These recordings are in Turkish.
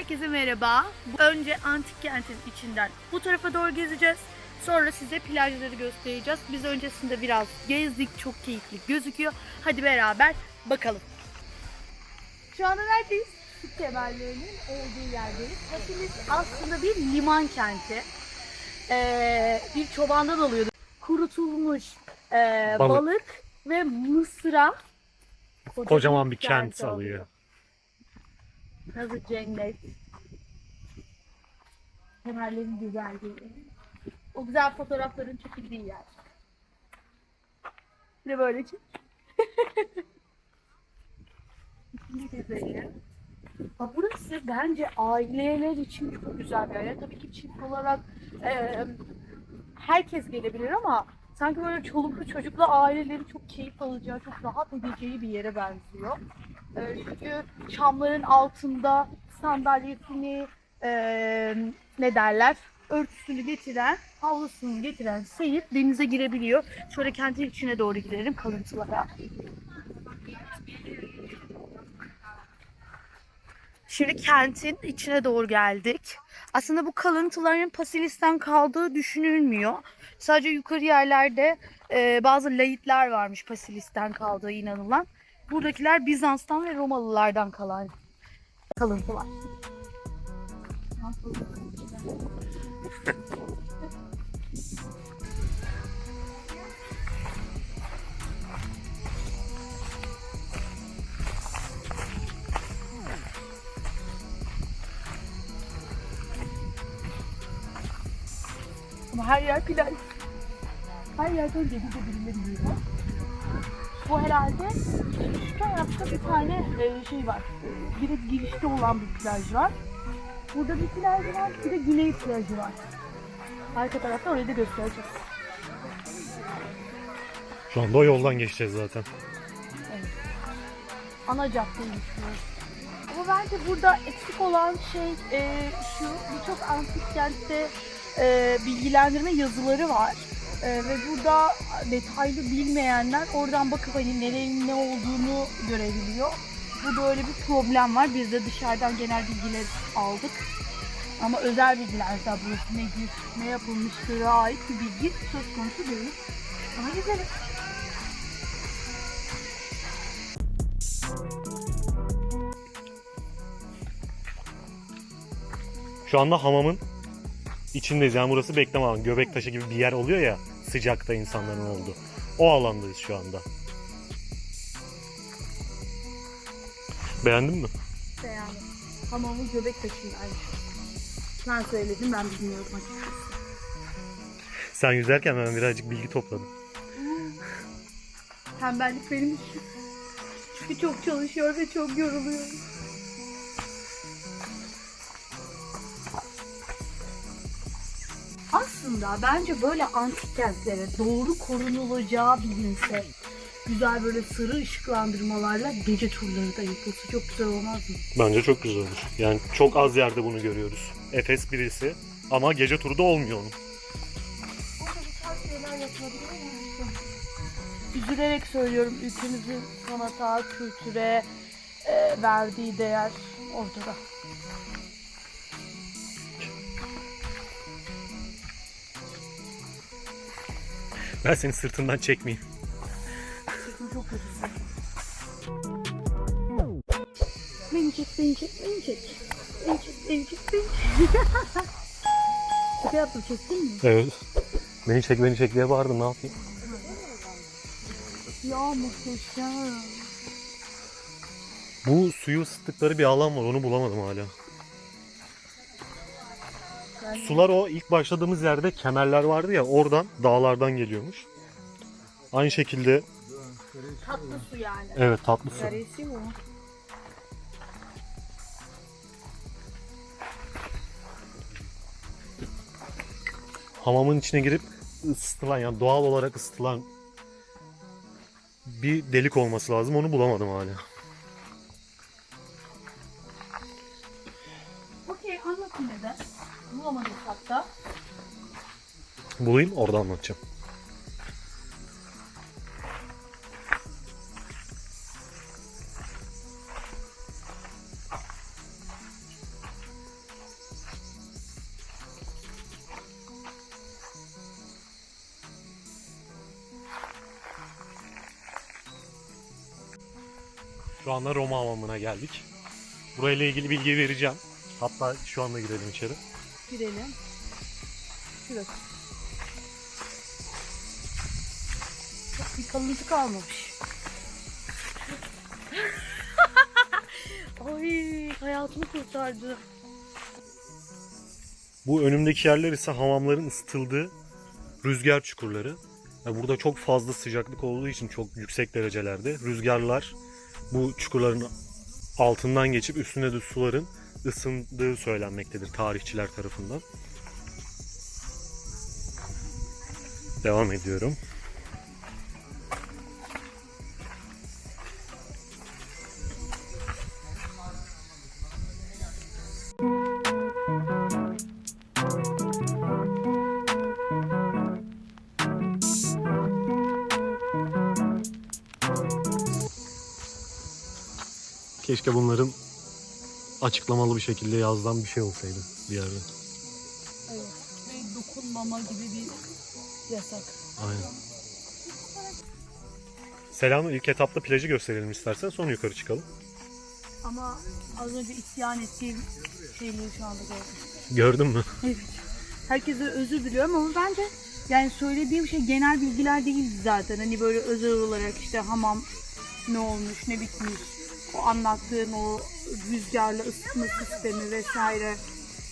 Herkese merhaba. Önce antik kentin içinden bu tarafa doğru gezeceğiz. Sonra size plajları göstereceğiz. Biz öncesinde biraz gezdik. Çok keyifli gözüküyor. Hadi beraber bakalım. Şu anda neredeyiz? Su kemerlerinin olduğu yerdeyiz. Hepimiz aslında bir liman kenti. Ee, bir çobandan alıyordu. Kurutulmuş ee, Balık. balık. ve mısıra Kocaman bir kent alıyor. Nasıl cennet. Kemerlerin güzelliği. O güzel fotoğrafların çekildiği yer. Bir de böyle çek. İkinci gezelim. Bak burası bence aileler için çok güzel bir yer. Tabii ki çift olarak e, herkes gelebilir ama sanki böyle çoluklu çocuklu ailelerin çok keyif alacağı, çok rahat edeceği bir yere benziyor. E, çünkü çamların altında sandalyesini e, ne derler örtüsünü getiren, havlusunu getiren seyip denize girebiliyor. Şöyle kentin içine doğru gidelim kalıntılara. Şimdi kentin içine doğru geldik. Aslında bu kalıntıların Pasilis'ten kaldığı düşünülmüyor. Sadece yukarı yerlerde e, bazı layitler varmış Pasilis'ten kaldığı inanılan. Buradakiler Bizans'tan ve Romalılardan kalan kalıntılar. Ama her yer plaj. Her yerden denize birileri Bu herhalde şu tarafta bir tane e, şey var. Direkt girişte olan bir plaj var. Burada bir plaj var, bir de güney plajı var. Arka tarafta orayı da göstereceğiz. Şu anda o yoldan geçeceğiz zaten. Ana caddeymiş burası. Ama bence burada eksik olan şey e, şu, birçok antik kentte e, bilgilendirme yazıları var. E, ve burada detaylı bilmeyenler oradan bakıp hani nerenin ne olduğunu görebiliyor. Burada öyle bir problem var. Biz de dışarıdan genel bilgiler aldık. Ama özel bilgiler mesela burası nedir, ne yapılmıştır ait bir bilgi söz konusu değil. Ama güzel. Şu anda hamamın içindeyiz. Yani burası bekleme alanı. Göbek taşı gibi bir yer oluyor ya sıcakta insanların olduğu. O alandayız şu anda. Beğendin mi? Yani hamamın göbek taşındaymış. Sen söyledin ben bilmiyorum açıkçası. Sen yüzerken ben birazcık bilgi topladım. Tembellik benim işim. Çünkü çok çalışıyor ve çok yoruluyorum. Aslında bence böyle antik kentlere doğru korunulacağı bilinse güzel böyle sarı ışıklandırmalarla gece turları da yapılsa çok güzel olmaz mı? Bence çok güzel olur. Yani çok az yerde bunu görüyoruz. Efes birisi ama gece turu da olmuyor onun. Üzülerek söylüyorum ülkemizin sanata, kültüre e, verdiği değer ortada. Ben seni sırtından çekmeyeyim. Sırtım çok kötüsü. Beni çek, beni çek, beni çek. Beni çek, beni çek, beni çek. Şaka yaptım, çektin mi? Evet. Beni çek beni çek diye bağırdım ne yapayım? Ya muhteşem. Bu suyu ısıttıkları bir alan var onu bulamadım hala. Yani Sular o ilk başladığımız yerde kemerler vardı ya oradan dağlardan geliyormuş. Aynı şekilde tatlı su yani. evet tatlı su. Bu. Hamamın içine girip ısıtılan yani doğal olarak ısıtılan bir delik olması lazım onu bulamadım hala. bulayım orada anlatacağım. Şu anda Roma hamamına geldik. Burayla ilgili bilgi vereceğim. Hatta şu anda girelim içeri. Girelim. Şurası. Kalıntı kalmamış. Ay hayatımı kurtardı. Bu önümdeki yerler ise hamamların ısıtıldığı rüzgar çukurları. Yani burada çok fazla sıcaklık olduğu için çok yüksek derecelerde rüzgarlar bu çukurların altından geçip üstüne de suların ısındığı söylenmektedir tarihçiler tarafından. Devam ediyorum. Keşke bunların açıklamalı bir şekilde yazılan bir şey olsaydı bir yerde. Evet. Ve dokunmama gibi bir yasak. Aynen. Selam ilk etapta plajı gösterelim istersen sonra yukarı çıkalım. Ama az önce isyan ettiğim şeyleri şu anda gördüm. Gördün mü? Evet. Herkese özür diliyorum ama bence yani söylediğim şey genel bilgiler değil zaten. Hani böyle özel olarak işte hamam ne olmuş, ne bitmiş, o anlattığın o rüzgarla ısıtma sistemi vesaire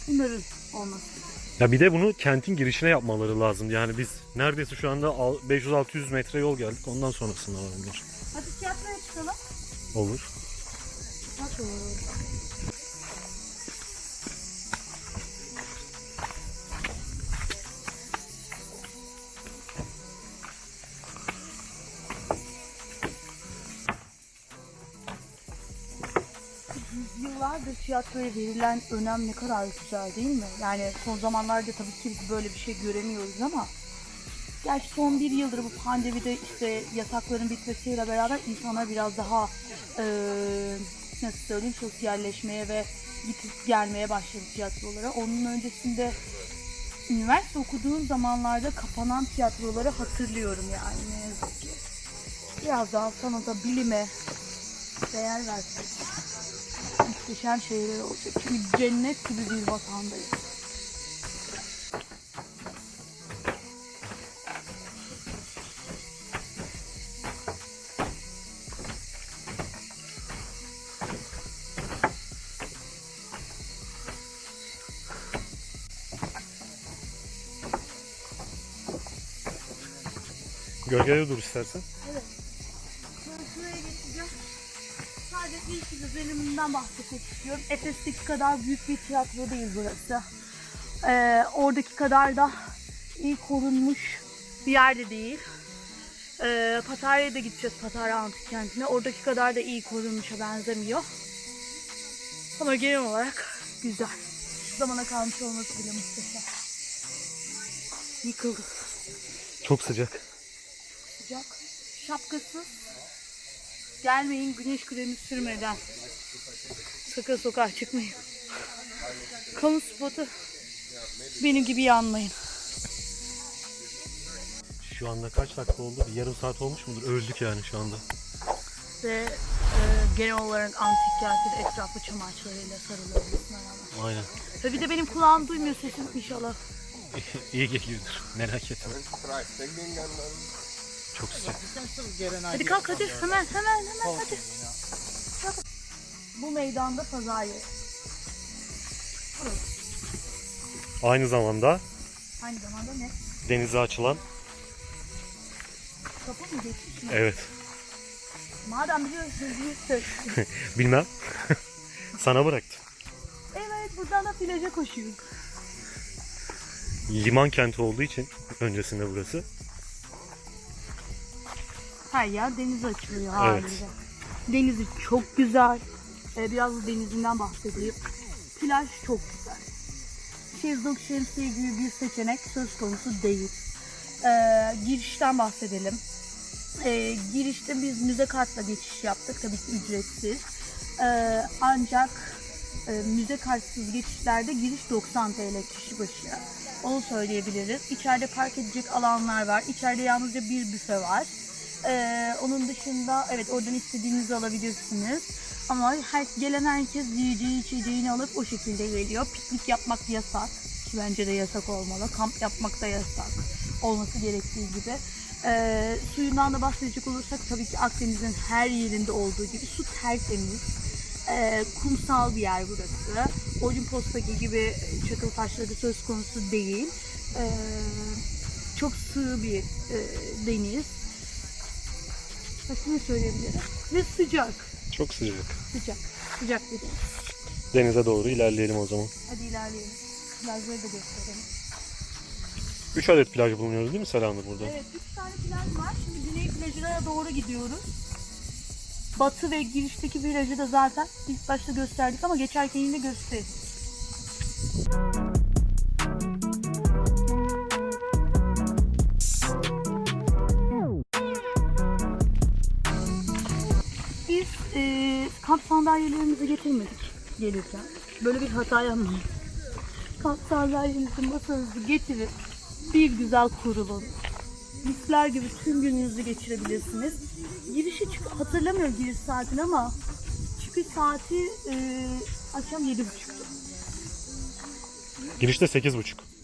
bunların olması. Ya bir de bunu kentin girişine yapmaları lazım. Yani biz neredeyse şu anda al- 500-600 metre yol geldik. Ondan sonrasında olabilir. Hadi tiyatroya çıkalım. Olur. Nasıl olur? Yıllardır tiyatroya verilen önem ne kadar güzel değil mi? Yani son zamanlarda tabii ki biz böyle bir şey göremiyoruz ama Gerçi son bir yıldır bu pandemide işte yasakların bitmesiyle beraber insanlar biraz daha eee nasıl söyleyeyim sosyalleşmeye ve gidip gelmeye başladı tiyatrolara. Onun öncesinde üniversite okuduğum zamanlarda kapanan tiyatroları hatırlıyorum yani ne yazık ki. Biraz daha sanata, bilime değer versek muhteşem şeyler olacak. Çünkü cennet gibi bir vatandayız. Gölgede dur istersen. Ben İzlenimimden bahsetmek istiyorum. Efes'teki kadar büyük bir tiyatro değil burası. Ee, oradaki kadar da iyi korunmuş bir yerde değil. Ee, Patarya'ya da gideceğiz Patarya Antik Kenti'ne. Oradaki kadar da iyi korunmuşa benzemiyor. Ama genel olarak güzel. Şu zamana kalmış olması bile muhteşem. Yıkıldı. Çok sıcak. sıcak. Şapkasız. Gelmeyin güneş kremi sürmeden. Sakın sokağa çıkmayın. Kamu spotu. Benim gibi yanmayın. Şu anda kaç dakika oldu? Bir yarım saat olmuş mudur? Öldük yani şu anda. Ve e, genel olarak antik kentin etrafı çam ağaçlarıyla sarılı olmasına rağmen. Aynen. Ve bir de benim kulağım duymuyor sesim inşallah. İyi geliyordur. Merak etme. Çok sıcak. Hadi kalk hadi hemen hemen hemen hadi. Bu meydanda pazar yeri. Burası. Aynı zamanda Aynı zamanda ne? denize açılan Kapı mı geçmiş mi? evet Madem biliyorsunuz lütfen. bilmem sana bıraktım. Evet buradan da plaja koşuyoruz. Liman kenti olduğu için öncesinde burası. Her yer denize açılıyor haliyle. Denizi çok güzel. Ee, biraz da denizinden bahsedeyim. Plaj çok güzel. Şezlong şemsiye gibi bir seçenek söz konusu değil. Ee, girişten bahsedelim. Ee, girişte biz müze kartla geçiş yaptık. Tabii ki ücretsiz. Ee, ancak e, müze kartsız geçişlerde giriş 90 TL kişi başı. Onu söyleyebiliriz. İçeride park edecek alanlar var. İçeride yalnızca bir büfe var. Ee, onun dışında evet oradan istediğinizi alabilirsiniz. Ama her, gelen herkes yiyeceği içeceğini alıp o şekilde geliyor. Piknik yapmak yasak. Ki bence de yasak olmalı. Kamp yapmak da yasak. Olması gerektiği gibi. Ee, suyundan da bahsedecek olursak tabii ki Akdeniz'in her yerinde olduğu gibi su tertemiz. Ee, kumsal bir yer burası. Olimpos'taki gibi çakıl taşları söz konusu değil. Ee, çok sığ bir e, deniz. Başka ne söyleyebilirim? Ve sıcak. Çok sıcak. Sıcak. Sıcak bir deniz. Denize doğru ilerleyelim o zaman. Hadi ilerleyelim. Plajları da gösterelim. 3 adet plaj bulunuyordu değil mi Selanur burada? Evet, üç tane plaj var. Şimdi güney plajına doğru gidiyoruz. Batı ve girişteki plajı da zaten ilk başta gösterdik ama geçerken yine gösteririz. Kamp sandalyelerimizi getirmedik gelirken. Böyle bir hata yapmayın. Kamp sandalyenizi masanızı getirip bir güzel kurulun. Misler gibi tüm gününüzü geçirebilirsiniz. Girişi çık hatırlamıyorum giriş saatini ama çıkış saati e, akşam yedi buçuktu. Girişte 8.30. Sevdin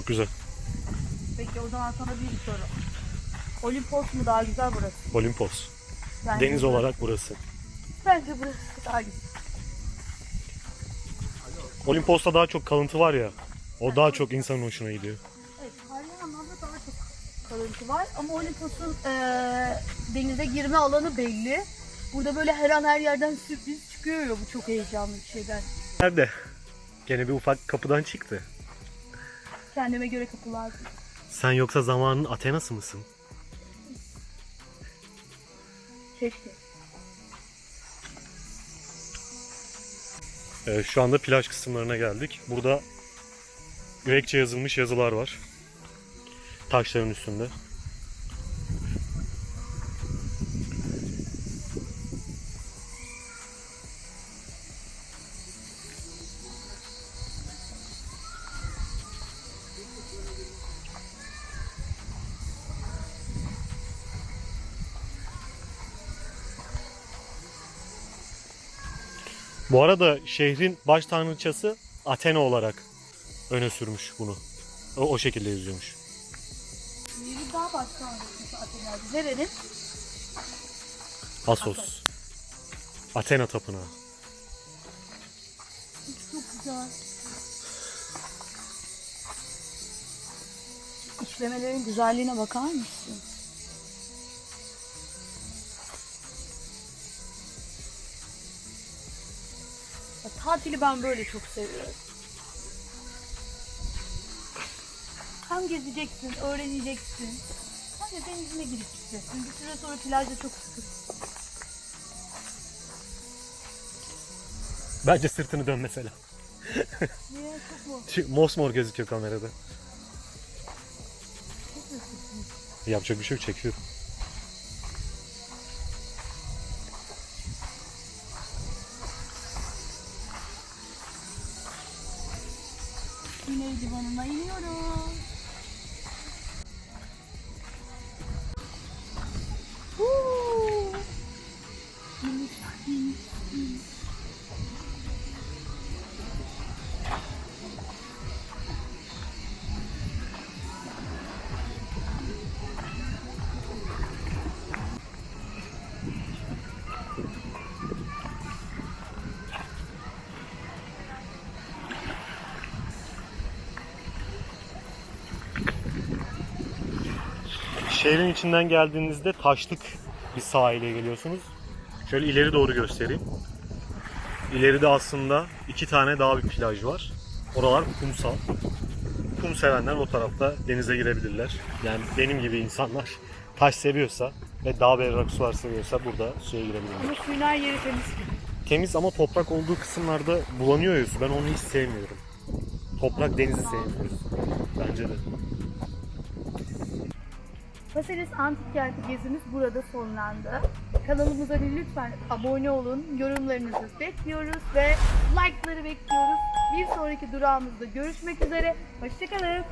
Çok güzel. Peki o zaman sana bir soru. Olimpos mu daha güzel burası? Olimpos. Bence Deniz burası- olarak burası. Bence burası daha güzel. Olimpos'ta daha çok kalıntı var ya. O daha çok insanın hoşuna gidiyor. Evet, tarihi anlamda daha çok kalıntı var. Ama Olimpos'un eee, denize girme alanı belli. Burada böyle her an her yerden sürpriz çıkıyor ya. Bu çok heyecanlı bir şey ben. Nerede? Gene bir ufak kapıdan çıktı. Kendime göre kapılar. Sen yoksa zamanın Athena'sı mısın? Keşke. Ee, şu anda plaj kısımlarına geldik. Burada Grekçe yazılmış yazılar var. Taşların üstünde. Bu arada şehrin baş tanrıçası Athena olarak öne sürmüş bunu. O, o şekilde yazıyormuş. Yeri daha anlatmış Atina'da. Nerenin? Assos. Athena tapınağı. Çok güzel. İşlemelerin güzelliğine bakar mısın? Tatili ben böyle çok seviyorum. Hem gezeceksin, öğreneceksin. Hem de denizine girip gideceksin. Bir süre sonra plajda çok sıkıntı. Bence sırtını dön mesela. Niye çok mu? Şu Mosmor gözüküyor kamerada. Yapacak bir şey yok çekiyor. Şehrin içinden geldiğinizde taşlık bir sahile geliyorsunuz. Şöyle ileri doğru göstereyim. İleride aslında iki tane daha bir plaj var. Oralar kumsal. Kum sevenler o tarafta denize girebilirler. Yani benim gibi insanlar taş seviyorsa ve dağ berrak sular seviyorsa burada suya girebilirler. Ama suyun her yeri temiz. temiz ama toprak olduğu kısımlarda bulanıyor ya su. Ben onu hiç sevmiyorum. Toprak denizi sevmiyoruz. Bence de. Paselis Antik Kenti gezimiz burada sonlandı. Kanalımıza lütfen abone olun. Yorumlarınızı bekliyoruz ve like'ları bekliyoruz. Bir sonraki durağımızda görüşmek üzere. Hoşçakalın.